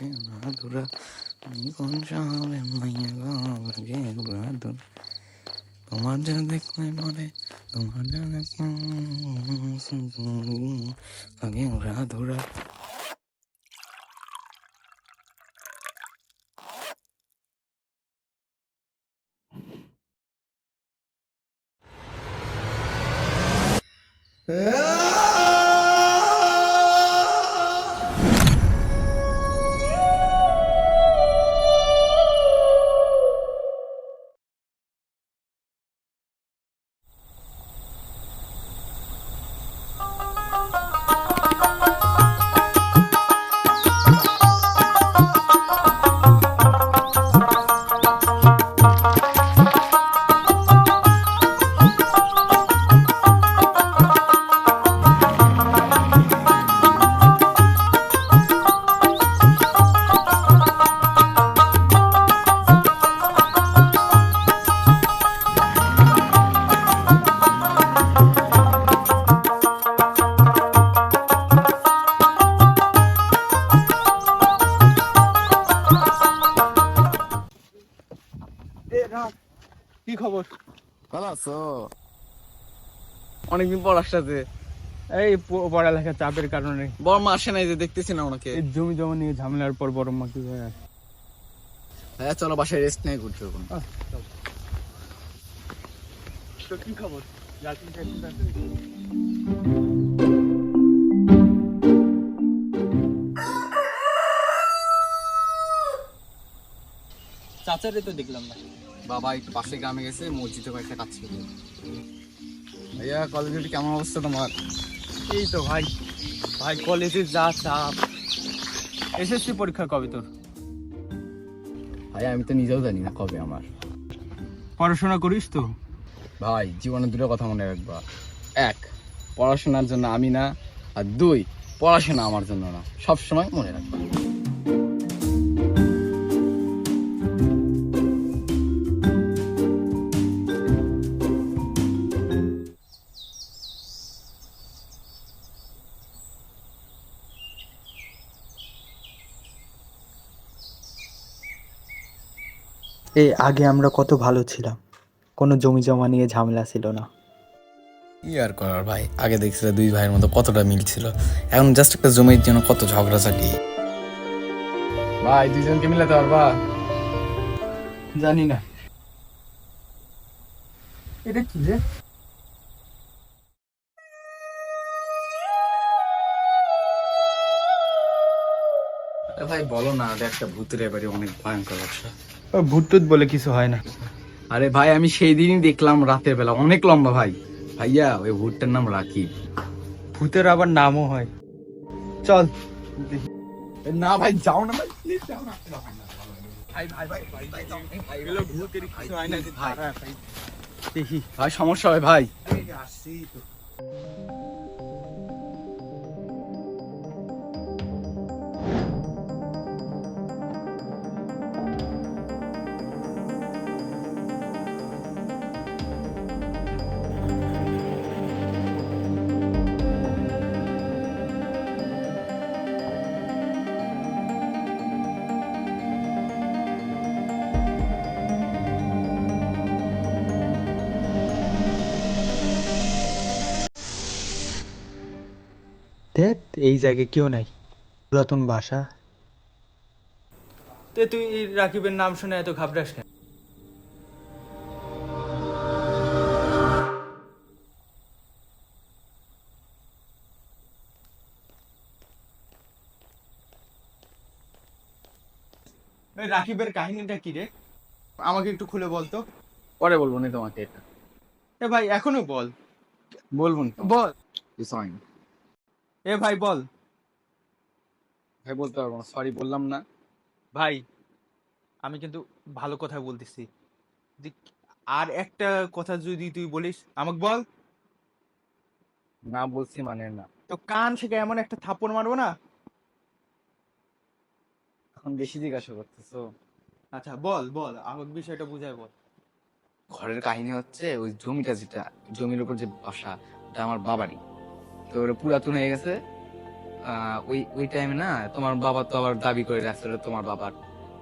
Nikonjala Nikonjala Mayagadura তোমার যা দেখলে মরে তোমার যা দেখলে রাধুরা কি অনেকদিন পর এই প- চাপের কারণে। বড় মা আসে নাই যে দেখতেছি না ওনাকে। জমি জমা নিয়ে ঝামেলার পর বড় মা কি হয়ে আসে? চলো বাসায় রেস্ট নিয়ে ঘুরতে হবে তো কি খবর? চাচারে তো দেখলাম না। বাবা একটু পাশে গ্রামে গেছে মসজিদে কয়েকটা কাজ ছিল। ভাইয়া কলেজের কেমন অবস্থা তোমার? এই তো ভাই ভাই কলেজে যা চাপ। এসএসসি পরীক্ষা কবে তোর? ভাই আমি তো নিজেও জানি না কবে আমার। পড়াশোনা করিস তো? ভাই জীবনে দুটো কথা মনে রাখবা। এক পড়াশোনার জন্য আমি না আর দুই পড়াশোনা আমার জন্য না। সব সময় মনে রাখবা। এ আগে আমরা কত ভালো ছিলাম। কোনো জমি জমা নিয়ে ঝামেলা ছিল না। কি আর করার ভাই? আগে দেখছিল দুই ভাইয়ের মধ্যে কতটা মিল ছিল। এখন জাস্ট একটা জমির জন্য কত ঝগড়াঝাটি। ভাই দুইজনকে মিলাতে পারবা জানি না। এটা কি রে? ভাই বলো না একটা ভূতের এবারে অনেক ভয়ঙ্কর ব্যবসা ভূত টুত বলে কিছু হয় না। আরে ভাই আমি সেই দিনই দেখলাম রাতের বেলা। অনেক লম্বা ভাই। ভাইয়া ওই ভূতটার নাম রাকিব। ভূতের আবার নামও হয়। চল। না ভাই যাও না ভাই প্লিজ যাও না। দেখি ভাই সমস্যা হয় ভাই। দেখ এই জায়গায় কেউ নাই। পুরাতন বাসা। তে তুই রাকিবের নাম শুনে এত ঘাবড়াস কেন? রাকিবের কাহিনীটা কি রে? আমাকে একটু খুলে বল তো। পরে বলব না তোমাকে এটা। এ ভাই এখনও বল। বলব না বল। এ ভাই বল। ভাই বলতে পারব না সরি বললাম না। ভাই আমি কিন্তু ভালো কথা বলতেছি। আর একটা কথা যদি তুই বলিস আমাকে বল। না বলছি মানে না। তো কান থেকে এমন একটা থাপ্পড় মারবো না? এখন বেশি জিজ্ঞাসা করতেছো। আচ্ছা বল বল আমাকে বিষয়টা বুঝাই বল। ঘরের কাহিনী হচ্ছে ওই জমিটা যেটা জমির উপর যে বাসা ওটা আমার বাবারই। তো ওটা পুরাতন হয়ে গেছে। ওই ওই টাইমে না তোমার বাবা তো আবার দাবি করে রাখছিল তোমার বাবার।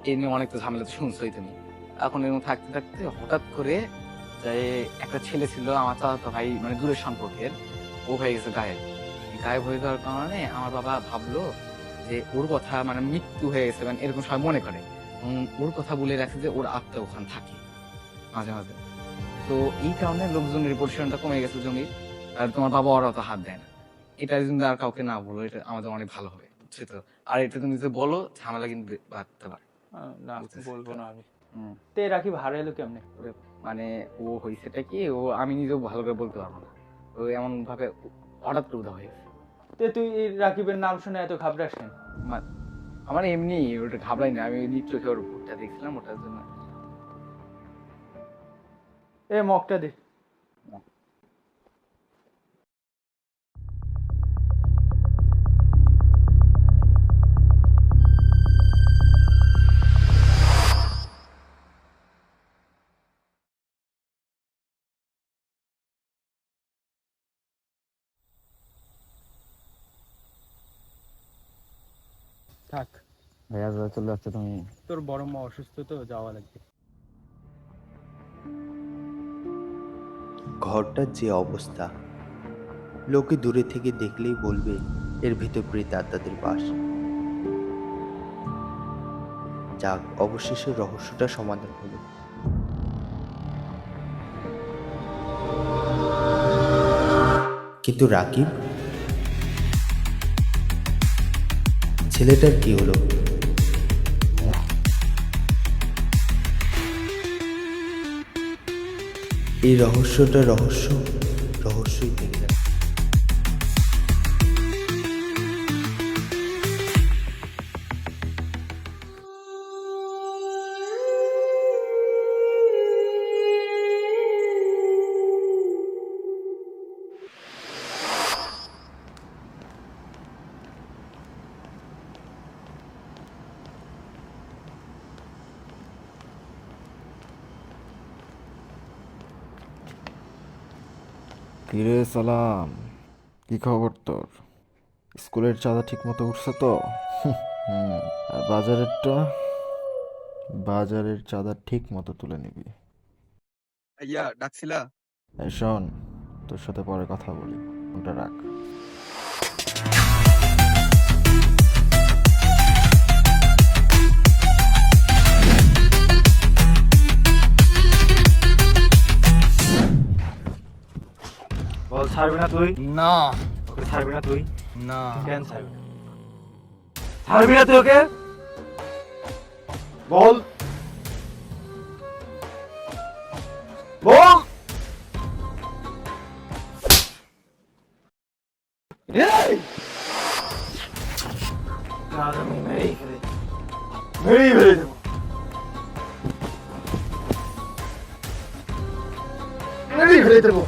এই নিয়ে অনেক তো ঝামেলা তো শুনছোই তুমি। এখন এরকম থাকতে থাকতে হঠাৎ করে যে একটা ছেলে ছিল, আমার চাচাতো ভাই মানে দূরের সম্পর্কের, ও হয়ে গেছে গায়েব। গায়েব হয়ে যাওয়ার কারণে আমার বাবা ভাবলো যে ওর কথা মানে মৃত্যু হয়ে গেছে মানে এরকম সবাই মনে করে। ওর কথা বলে রাখে যে ওর আত্মা ওখানে থাকে, মাঝে মাঝে। তো এই কারণে লোকজনের পরিশ্রমটা কমে গেছে জমি আর তোমার বাবা ওরা তো হাত দেয় না। এটা যদি আর কাউকে না বলো এটা আমাদের অনেক ভালো হবে বুঝছ তো? আর এটা তুমি যদি বলো ঝামেলা কিন্তু বাড়তে পারে। না বলব না আমি। তে রাকিব হারাইলো কেমনে? মানে ও হয়েছেটা কি ও আমি নিজেও ভালো করে বলতে পারব না। ও এমন ভাবে হঠাৎ করে উদা হয়ে গেছে। তে তুই রাকিবের নাম শুনে এত ঘাবড়াস কেন? আমার এমনি ওটা ঘাবড়াই না আমি নিজ চোখে ওর ভুটটা দেখছিলাম ওটার জন্য। এ মগটা দে। থাক। ভাইয়া চলে যাচ্ছে তুমি তোর বড় মা অসুস্থ তো যাওয়া লাগবে। ঘরটার যে অবস্থা লোকে দূরে থেকে দেখলেই বলবে এর ভিতর প্রেত আত্মাদের বাস। যাক অবশেষে রহস্যটা সমাধান হলো। কিন্তু রাকিব ছেলেটার কি হলো? এই রহস্যটা রহস্য। কিরে সালাম। কি খবর তোর? স্কুলের চাঁদা ঠিক মতো উঠছে তো? আর বাজারেরটা? বাজারের চাঁদা ঠিক মতো তুলে নিবি। ইয়া ডাকছিলা? শোন তোর সাথে পরে কথা বলি। ফোনটা রাখ। ছাড়বি না তুই না ওকে ছাড়বি না তুই না কেন ছাড়বি না ছাড়বি না তুই ওকে বল বল এই! কাল আমি মেরেই ফেলে মেরেই ফেলে দেবো মেরেই ফেলে দেবো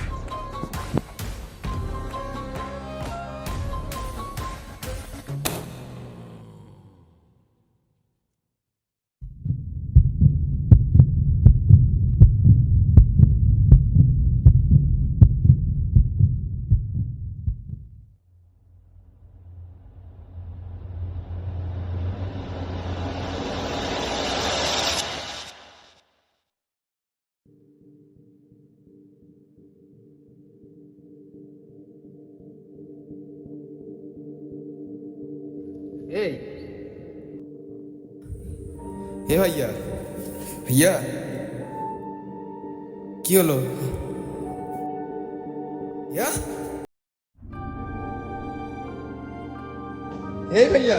হে ভাইয়া ভাইয়া কি হলো ভাইয়া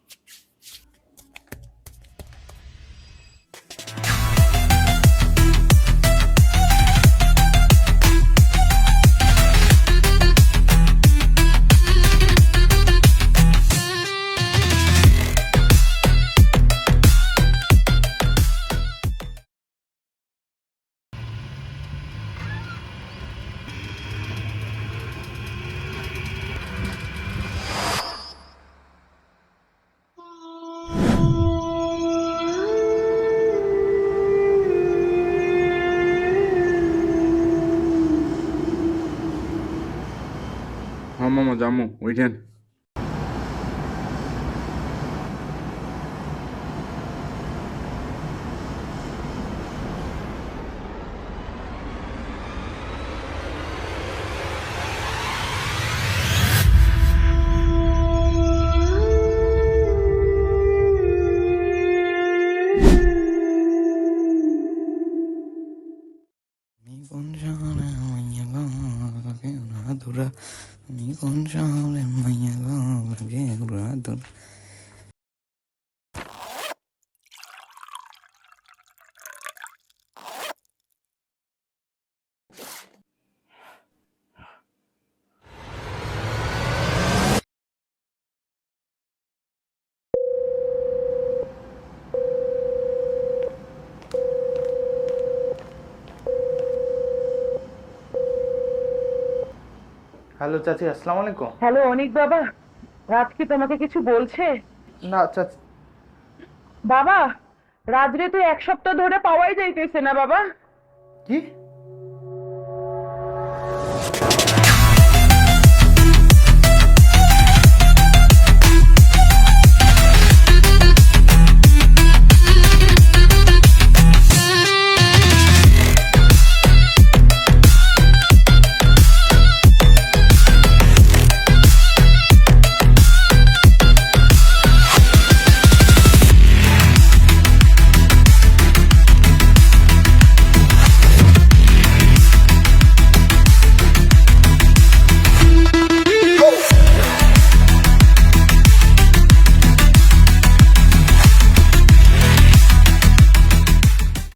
হে ভাইয়া যামু উঠেন আমি হ্যালো চাচি আসসালামু আলাইকুম। হ্যালো অনিক বাবা। রাজ কি তোমাকে কিছু বলছে? না চাচি। বাবা রাজরে তো এক সপ্তাহ ধরে পাওয়াই যাইতেছে না বাবা। কি?